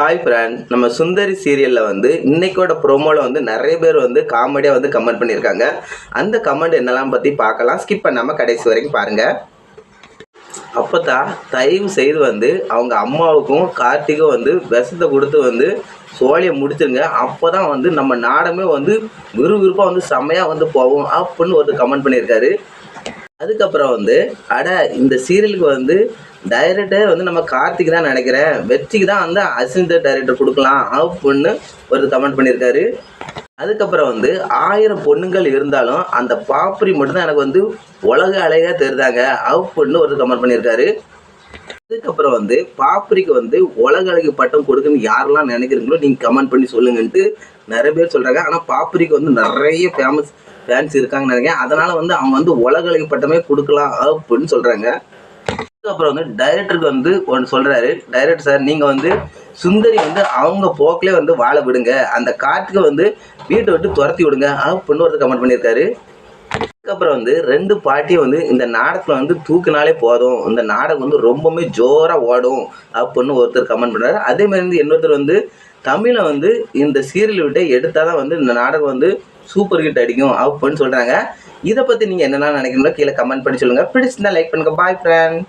Hi friend நம்ம சுந்தரி சீரியலில் வந்து இன்னைக்கோட ப்ரோமோவில் வந்து நிறைய பேர் வந்து காமெடியாக வந்து கமெண்ட் பண்ணியிருக்காங்க. அந்த கமெண்ட் என்னெல்லாம் பற்றி பார்க்கலாம். ஸ்கிப் பண்ணாமல் கடைசி வரைக்கும் பாருங்கள் அப்போ தான் தயவு செய்து வந்து அவங்க அம்மாவுக்கும் கார்த்திக்கும் வந்து விஷத்தை கொடுத்து வந்து சோழியை முடிச்சிருங்க. அப்போ தான் வந்து நம்ம நாடமே வந்து விறுவிறுப்பாக வந்து செம்மையாக வந்து போவோம் அப்படின்னு ஒரு கமெண்ட் பண்ணியிருக்காரு. அதுக்கப்புறம் வந்து அட இந்த சீரியலுக்கு வந்து டைரக்டர் வந்து நம்ம கார்த்திக் தான் நினைக்கிறேன். வெற்றிக்கு தான் வந்து அசிந்த டைரக்டர் கொடுக்கலாம். அப்படின்னு ஒரு கமெண்ட் பண்ணியிருக்காரு. அதுக்கப்புறம் வந்து ஆயிரம் பொண்ணுங்கள் இருந்தாலும் அந்த பாப்பரி மட்டும்தான் எனக்கு வந்து உலக அழகாக தெரிதாங்க அப்படின்னு ஒரு கமெண்ட் பண்ணியிருக்காரு. அதுக்கப்புறம் வந்து பாப்ரிக்கு வந்து உலக அழகு பட்டம் கொடுக்குன்னு யாரெல்லாம் நினைக்கிறீங்களோ நீங்கள் கமெண்ட் பண்ணி சொல்லுங்கன்ட்டு நிறைய பேர் சொல்கிறாங்க ஆனால் பாப்ரிக்கு வந்து நிறைய ஃபேமஸ் ஃபேன்ஸ் இருக்காங்கன்னு நினைக்கிறேன். அதனால் வந்து அவங்க வந்து உலக அழகு பட்டமே கொடுக்கலாம் அப்படின்னு சொல்கிறாங்க அதுக்கப்புறம் வந்து டைரக்டருக்கு வந்து ஒன்று சொல்கிறாரு டைரக்டர் சார் நீங்கள் வந்து சுந்தரி வந்து அவங்க போக்கிலே வந்து வாழ விடுங்க. அந்த காட்டுக்கு வந்து வீட்டை விட்டு துரத்தி விடுங்க அப்படின்னு ஒருத்தர் கமெண்ட் பண்ணியிருக்காரு. அதுக்கப்புறம் வந்து ரெண்டு பாட்டியும் வந்து இந்த நாடகத்தில் வந்து தூக்குனாலே போதும். இந்த நாடகம் வந்து ரொம்பவுமே ஜோராக ஓடும் அப்படின்னு ஒருத்தர் கமெண்ட் பண்ணுறாரு அதே மாதிரி வந்து இன்னொருத்தர் வந்து தமிழை வந்து இந்த சீரியல் விட்டு எடுத்தால் தான் வந்து இந்த நாடகம் வந்து சூப்பர் ஹிட் அடிக்கும் அப்படின்னு சொல்கிறாங்க இதை பற்றி நீங்கள் என்னென்ன நினைக்கிறீங்களோ கீழே கமெண்ட் பண்ணி சொல்லுங்கள் பிடிச்சிருந்தா லைக் பண்ணுங்கள் பாய் ஃப்ரெண்ட்